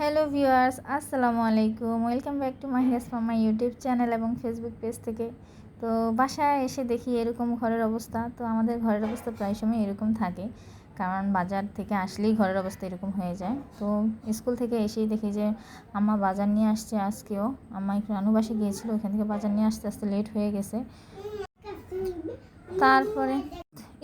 Hello viewers আসসালামু আলাইকুম welcome back to Mahiyas from my YouTube channel এবং Facebook page থেকে। তো বাসায় এসে দেখি এরকম ঘরের অবস্থা। তো আমাদের ঘরের অবস্থা প্রায় সময় এরকম থাকে। কারণ বাজার থেকে আসলেই ঘরের অবস্থা এরকম হয়ে যায়। তো স্কুল থেকে এসেই দেখি যে আম্মা বাজার নিয়ে আসছে আজকেও। আম্মা একটু রানুবাসে গিয়েছিল, ওখান থেকে বাজার নিয়ে আসতে আসতে লেট হয়ে গেছে। তারপরে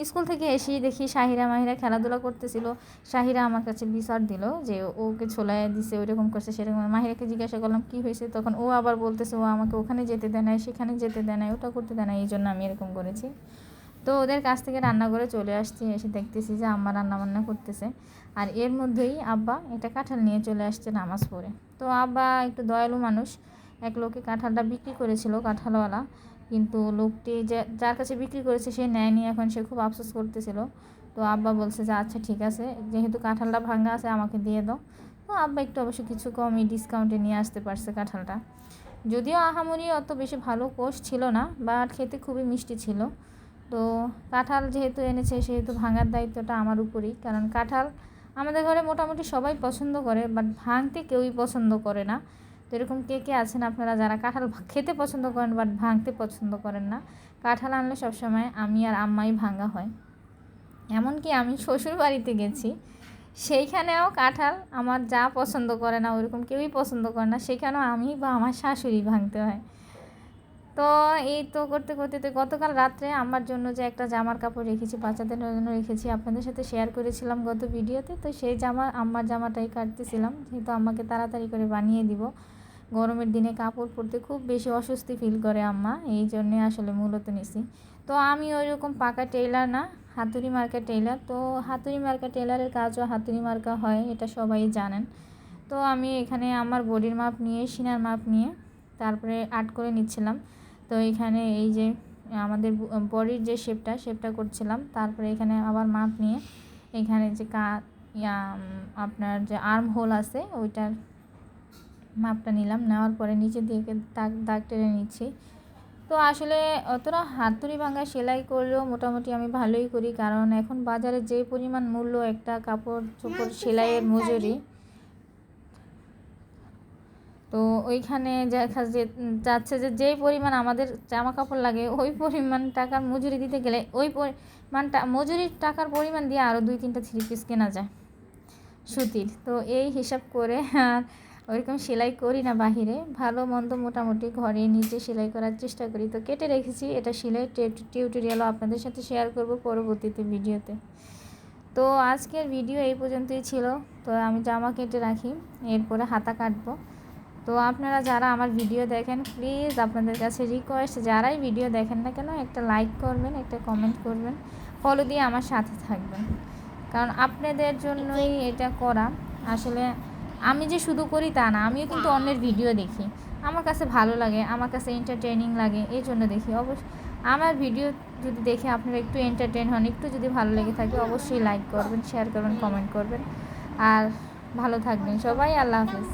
স্কুল থেকে এসেই দেখি শাহিরা মাহিরা খেলাধুলা করতেছিল। শাহিরা আমার কাছে বিচার দিল যে ওকে ছোলায় দিছে, ওইরকম করছে, সেরকম মাহিরাকে জিজ্ঞাসা করলাম, কি হয়েছে? তখন ও আবার বলতেছে, ও আমাকে ওখানে যেতে দেয় না সেখানে যেতে দেয় না ওটা করতে দেয় না এই জন্য আমি এরকম করেছি। তো ওদের কাছ থেকে রান্না করে চলে আসছি, এসে দেখতেছি যে আম্মা রান্না বান্না করতেছে। আর এর মধ্যেই আব্বা এটা কাঁঠাল নিয়ে চলে আসছে নামাজ পড়ে। তো আব্বা একটু দয়ালু মানুষ, এক লোকে কাঁঠালটা বিক্রি করেছিল, কাঁঠালওয়ালা। কিন্তু লোকটি যে, যার কাছে বিক্রি করেছে সে নেয়নি, এখন সে খুব আফসোস করতেছিল। তো আব্বা বলছে যে আচ্ছা ঠিক আছে, যেহেতু কাঁঠালটা ভাঙা আছে, আমাকে দিয়ে দাও। তো আব্বা একটু অবশ্য কিছু কমই ডিসকাউন্টে নিয়ে আসতে পারছে কাঁঠালটা। যদিও আহামরি অত বেশি ভালো কোষ ছিল না বাট খেতে খুবই মিষ্টি ছিল। তো কাঁঠাল যেহেতু এনেছে, সেহেতু ভাঙার দায়িত্বটা আমার উপরেই। কারণ কাঁঠাল আমাদের ঘরে মোটামুটি সবাই পছন্দ করে বাট ভাঙতে কেউই পছন্দ করে না। তো এরকম কে কে আছেন আপনারা যারা কাঁঠাল খেতে পছন্দ করেন বাট ভাঙতে পছন্দ করেন না? কাঁঠাল আনলে সবসময় আমি আর আম্মাই ভাঙা হয়। এমনকি আমি শ্বশুর বাড়িতে গেছি, সেইখানেও কাঁঠাল আমার যা পছন্দ করে না, ওরকম কেউই পছন্দ করে না, সেখানেও আমি বা আমার শাশুড়ি ভাঙতে হয়। তো এই তো করতে করতে, তো গতকাল রাত্রে আমার জন্য যে একটা জামার কাপড় রেখেছি, বাচ্চাদের জন্য রেখেছি, আপনাদের সাথে শেয়ার করেছিলাম গত ভিডিওতে তো। সেই জামা, আমার জামাটাই কাটতেছিলাম, যেহেতু আমাকে তাড়াতাড়ি করে বানিয়ে দিব। গরমের দিনে কাপড় পরতে খুব বেশি অস্বস্তি ফিল করে আম্মা, এই জন্যে আসলে মূলত নিছি। তো আমি ওই রকম পাকা টেইলার না, হাতুড়ি মার্কা টেইলার তো হাতুড়ি মার্কা টেইলারের কাজও হাতুড়ি মার্কা হয়, এটা সবাই জানেন। তো আমি এখানে আমার বডির মাপ নিয়ে, সিনার মাপ নিয়ে, তারপরে আর্ট করে নিচ্ছিলাম। তো এখানে এই যে আমাদের বডির যে শেপটা শেপটা করছিলাম তারপরে এখানে আবার মাপ নিয়ে এখানে যে কা আপনার যে আর্ম হোল আছে ওইটার মাপটা নিলাম নেওয়ার পরে নিচে দিকে দাগ দাগ টেনে নিচ্ছি। তো আসলে অতটা হাতুড়ি ভাঙা সেলাই করলেও মোটামুটি আমি ভালোই করি কারণ এখন বাজারে যে পরিমাণ মূল্য একটা কাপড় চোপড় সেলাইয়ের মজুরি তো ওইখানে দেখা যে যাচ্ছে যে, যেই পরিমাণ আমাদের জামা কাপড় লাগে, ওই পরিমাণ টাকার মজুরি দিতে গেলে ওই পরিমাণটা, মজুরির টাকার পরিমাণ দিয়ে আরও দুই তিনটা থ্রি পিস কেনা যায়। সুতির। তো এই হিসাব করে আর ওইরকম সেলাই করি না বাহিরে। ভালো মন্দ মোটামুটি ঘরে নিজে সেলাই করার চেষ্টা করি। তো কেটে রেখেছি। এটা সেলাই টিউটোরিয়ালও আপনাদের সাথে শেয়ার করব পরবর্তীতে ভিডিওতে। তো আজকের ভিডিও এই পর্যন্তই ছিল। তো আমি জামা কেটে রাখি। এরপরে হাতা কাটবো। তো আপনারা যারা আমার ভিডিও দেখেন প্লিজ আপনাদের কাছে রিকোয়েস্ট যারাই ভিডিও দেখেন না কেন একটা লাইক করবেন একটা কমেন্ট করবেন ফলো দিয়ে আমার সাথে থাকবেন। কারণ আপনাদের জন্যই এটা করা। আসলে আমি যে শুধু করি তা না আমিও কিন্তু অন্যের ভিডিও দেখি। আমার কাছে ভালো লাগে আমার কাছে এন্টারটেনিং লাগে এই জন্য দেখি। অবশ্য আমার ভিডিও যদি দেখে আপনারা একটু এন্টারটেন হন একটু যদি ভালো লেগে থাকে অবশ্যই লাইক করবেন শেয়ার করবেন কমেন্ট করবেন। আর ভালো থাকবেন সবাই আল্লাহ হাফিজ।